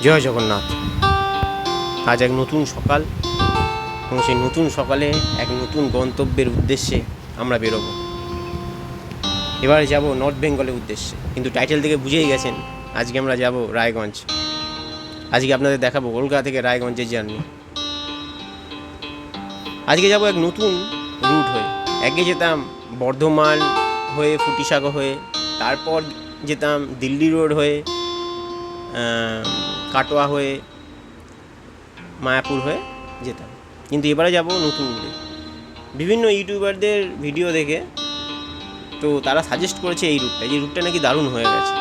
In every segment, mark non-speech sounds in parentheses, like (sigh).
জয় জগন্নাথ। আজ এক নতুন সকাল এবং সেই নতুন সকালে এক নতুন গন্তব্যের উদ্দেশ্যে আমরা বেরোবো। এবারে যাব নর্থ বেঙ্গলের উদ্দেশ্যে। কিন্তু টাইটেল থেকে বুঝেই গেছেন, আজকে আমরা যাব রায়গঞ্জ। আজকে আপনাদের দেখাবো কলকাতা থেকে রায়গঞ্জের জার্নি আজকে যাব এক নতুন রুট হয়ে। আগে যেতাম বর্ধমান হয়ে, ফুটিসাগর হয়ে, তারপর যেতাম দিল্লি রোড হয়ে কাটোয়া হয়ে, মায়াপুর হয়ে যেতাম। কিন্তু এবারে যাব নতুন রুটে বিভিন্ন ইউটিউবারদের ভিডিও দেখে তো তারা সাজেস্ট করেছে এই রুটটা যে রুটটা নাকি দারুণ হয়ে গেছে।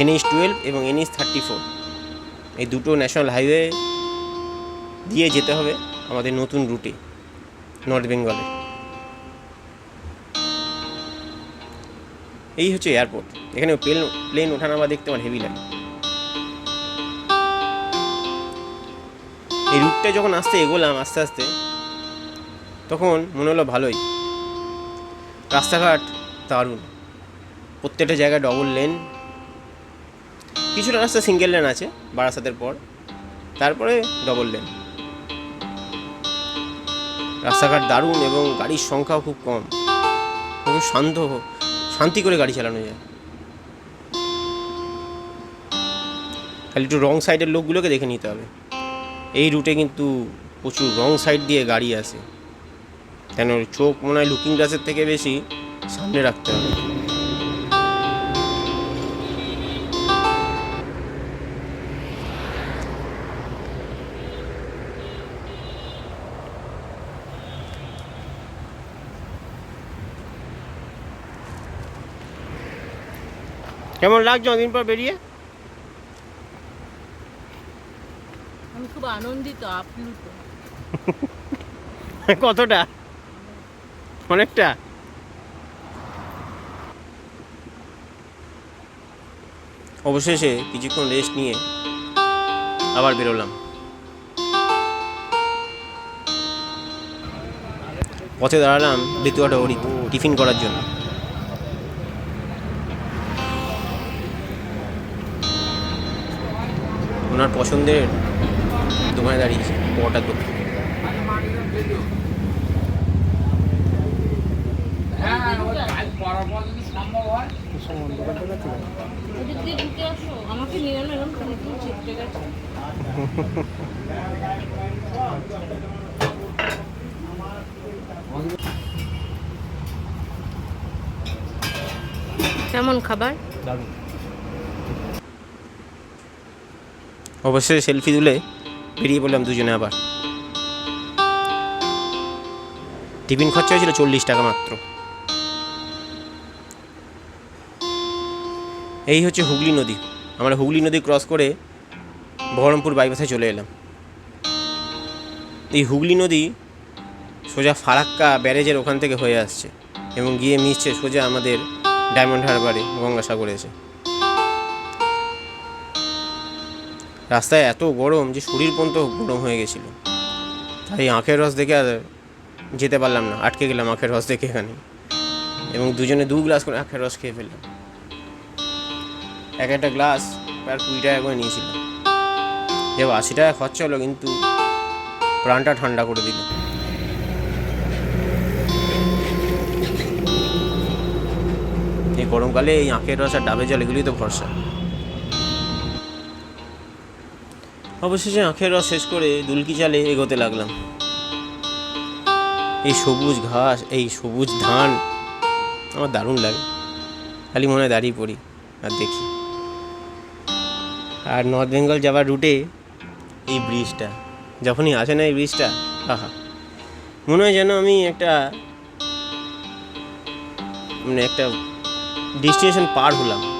এনএইচ টুয়েলভ এবং এনএইচ থার্টি ফোর এই দুটো ন্যাশনাল হাইওয়ে দিয়ে যেতে হবে আমাদের নতুন রুটে নর্থ বেঙ্গলে এই হচ্ছে এয়ারপোর্ট এখানে প্লেন প্লেন ওঠানামা দেখতে আমার হেভি লাগে। এই রুটটা যখন আসতে এগোলাম আস্তে আস্তে, তখন মনে হলো ভালোই। রাস্তাঘাট দারুণ। প্রত্যেকটা জায়গায় ডবল লেন কিছুটা রাস্তা সিঙ্গেল লেন আছে, বারাসাতের পর। তারপরে ডবল লেন রাস্তাঘাট দারুণ এবং গাড়ির সংখ্যাও খুব কম। খুব শান্ত শান্তি করে গাড়ি চালানো যায়। খালি একটু রং সাইডের লোকগুলোকে দেখে নিতে হবে। এই রুটে কিন্তু প্রচুর রং সাইড দিয়ে গাড়ি আসে। কেন? চোখ মনে হয় লুকিং গ্লাসের থেকে বেশি সামনে রাখতে হবে। কেমন লাগছে অদিন পর বেরিয়ে? আমি খুব আনন্দিত আপ্লুত। (laughs) কতটা? অনেকটা? অবশেষে কিছুক্ষণ রেস্ট নিয়ে আবার বেরোলাম। পথে দাঁড়ালাম বেতুয়াটা ওরি টিফিন করার জন্য। ওনার পছন্দের দোকানে দাঁড়িয়েছে পটার দোকান। কেমন খাবার? দিয়ে ঢুকে আসো আমাকে নিয়ে না এরকম খালি তুমি চেপটে গেছো কেমন খাবার অবশ্যই সেলফি তুলে বেরিয়ে পড়লাম দুজনে আবার। টিফিন খরচা হয়েছিল চল্লিশ টাকা মাত্র। এই হচ্ছে হুগলি নদী। আমরা হুগলি নদী ক্রস করে বহরমপুর বাইপাসে চলে এলাম। এই হুগলি নদী সোজা ফারাক্কা ব্যারেজের ওখান থেকে হয়ে আসছে এবং গিয়ে মিশছে সোজা আমাদের ডায়মন্ড হারবারে, গঙ্গাসাগরে এসে। রাস্তায় এত গরম যে শরীর পর্যন্ত গরম হয়ে গেছিল। তাই আঁখের রস দেখে আর যেতে পারলাম না, আটকে গেলাম আখের রস দেখে এখানে। এবং দুজনে দু গ্লাস করে আখের রস খেয়ে ফেললাম। এক একটা গ্লাস প্রায় কুড়ি টাকা করে নিয়েছিল। যে আশি টাকা খরচা হলো কিন্তু প্রাণটা ঠান্ডা করে দিল। এই গরমকালে এই আঁখের রস আর ডাবের জল এগুলোই তো ভরসা। অবশেষে আখের রস শেষ করে দুলকি চালে এগোতে লাগলাম। এই সবুজ ঘাস, এই সবুজ ধান, আমার দারুণ লাগে। খালি মনে দাঁড়িয়ে পড়ি আর দেখি। আর নর্থ বেঙ্গল যাওয়ার রুটে এই ব্রিজটা, যখনই আসে না এই ব্রিজটা, আহা। মনে হয় যেন আমি একটা মানে একটা ডেস্টিনেশন পার হলাম।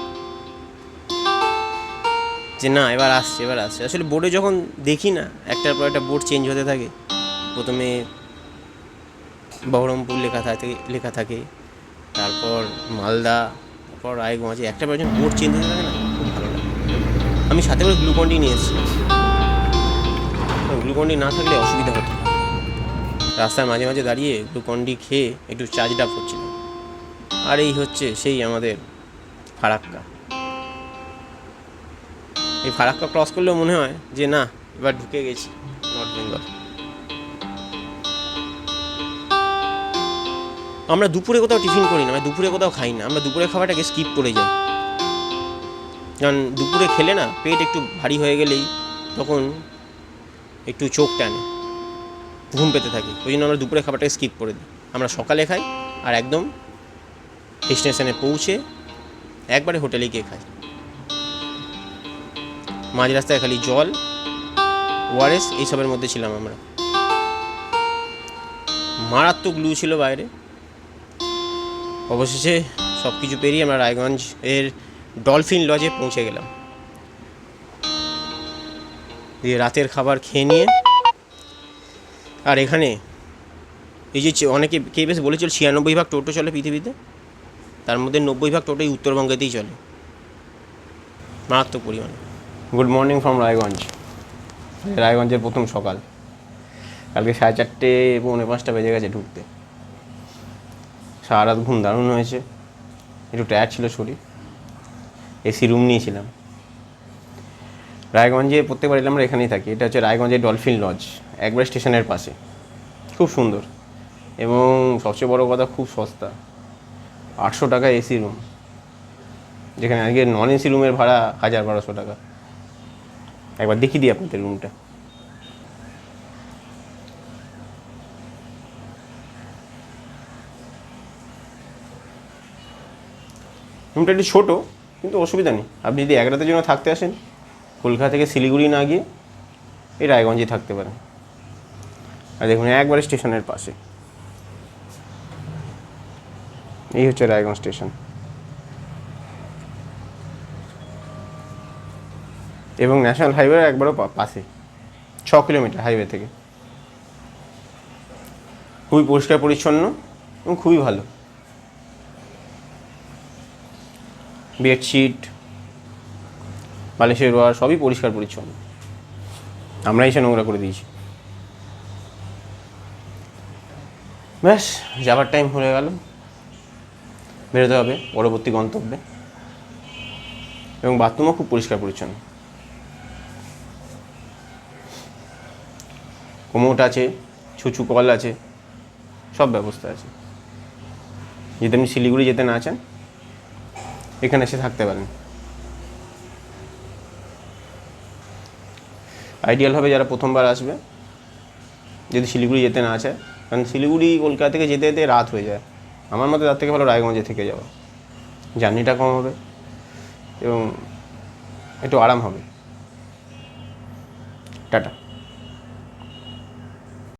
যে না, এবার আসছে এবার আসছে। আসলে বোর্ডে যখন দেখি না, একটার পর একটা বোর্ড চেঞ্জ হতে থাকে। প্রথমে বহরমপুর লেখা থাকে লেখা থাকে। তারপর মালদা, তারপর রায়গঞ্জ, একটা পর যখন বোর্ড চেঞ্জ হতে থাকে না, খুব ভালো লাগে। আমি সাথে করে গ্লুকন্ডি নিয়ে এসেছি। গ্লুকন্ডি না থাকলে অসুবিধা হতো রাস্তার মাঝে মাঝে দাঁড়িয়ে গ্লুকন্ডি খেয়ে একটু চার্জ আপ করছিলাম। আর এই হচ্ছে সেই আমাদের ফারাক্কা। এই ফারাক্কা ক্রস করলেও মনে হয় যে না, এবার ঢুকে গেছি নর্থ বেঙ্গল আমরা দুপুরে কোথাও টিফিন করি না আমরা দুপুরে কোথাও খাই না। আমরা দুপুরে খাবারটাকে স্কিপ করে যাই। কারণ দুপুরে খেলে না, পেট একটু ভারী হয়ে গেলেই তখন একটু চোখ টানে, ঘুম পেতে থাকি। ওই জন্য আমরা দুপুরে খাবারটাকে স্কিপ করে দিই। আমরা সকালে খাই আর একদম ডেস্টিনেশনে পৌঁছে একবারে হোটেলে গিয়ে খাই। মাঝ রাস্তায় খালি জল ওআরএস এইসবের মধ্যে ছিলাম আমরা। মারাত্মক লু ছিল বাইরে। অবশেষে সব কিছু পেরিয়ে আমরা রায়গঞ্জ এর ডলফিন লজে পৌঁছে গেলাম। দিয়ে রাতের খাবার খেয়ে নিয়ে, আর এখানে এই যে অনেকে কে বেশ বলেছিল ছিয়ানব্বই ভাগ টোটো চলে পৃথিবীতে, তার মধ্যে নব্বই ভাগ টোটোই উত্তরবঙ্গেতেই চলে। মারাত্মক পরিমাণে। গুড মর্নিং ফ্রম রায়গঞ্জ রায়গঞ্জের প্রথম সকাল। কালকে সাড়ে চারটে পৌনে পাঁচটা বেজে গেছে ঢুকতে। সারা রাত ঘুম দারুণ হয়েছে। একটু টায়ার ছিল শরীর। এসি রুম নিয়েছিলাম। রায়গঞ্জে প্রত্যেকবার এলাম আমরা এখানেই থাকি। এটা হচ্ছে রায়গঞ্জের ডলফিন লজ একবার স্টেশনের পাশে। খুব সুন্দর। এবং সবচেয়ে বড় কথা, খুব সস্তা। আটশো টাকা এসি রুম যেখানে আজকে নন এসি রুমের ভাড়া হাজার বারোশো টাকা। একবার দেখিয়ে দিই আপনাদের রুমটা রুমটা একটু ছোটো, কিন্তু অসুবিধা নেই। আপনি যদি এক রাতের জন্য থাকতে আসেন, কলকাতা থেকে শিলিগুড়ি না গিয়ে এই রায়গঞ্জে থাকতে পারেন। আর দেখুন, একবারে স্টেশনের পাশে। এই হচ্ছে রায়গঞ্জ স্টেশন। এবং ন্যাশনাল হাইওয়ে একবারও পাশে, ছ কিলোমিটার হাইওয়ে থেকে। খুবই পরিষ্কার, পরিচ্ছন্ন এবং খুবই ভালো। বেডশিট, বালিশের ওয়ার সবই পরিষ্কার, পরিচ্ছন্ন। আমরা এসে নোংরা করে দিয়েছি। ব্যাস, যাবার টাইম হয়ে গেল। বেরোতে হবে, পরবর্তী গন্তব্যে। এবং বাথরুমও খুব পরিষ্কার, পরিচ্ছন্ন। আছে, ছুঁচু কল আছে, সব ব্যবস্থা আছে। যদি আপনি শিলিগুড়ি যেতে না চান, এখানে এসে থাকতে পারেন। আইডিয়াল হবে যারা প্রথমবার আসবে, যদি শিলিগুড়ি যেতে না চায়, কারণ শিলিগুড়ি কলকাতা থেকে যেতে যেতে রাত হয়ে যায়। আমার মতে তার থেকে ভালো রায়গঞ্জে থেকে যাওয়া। জার্নিটা কম হবে এবং একটু আরাম হবে। টাটা।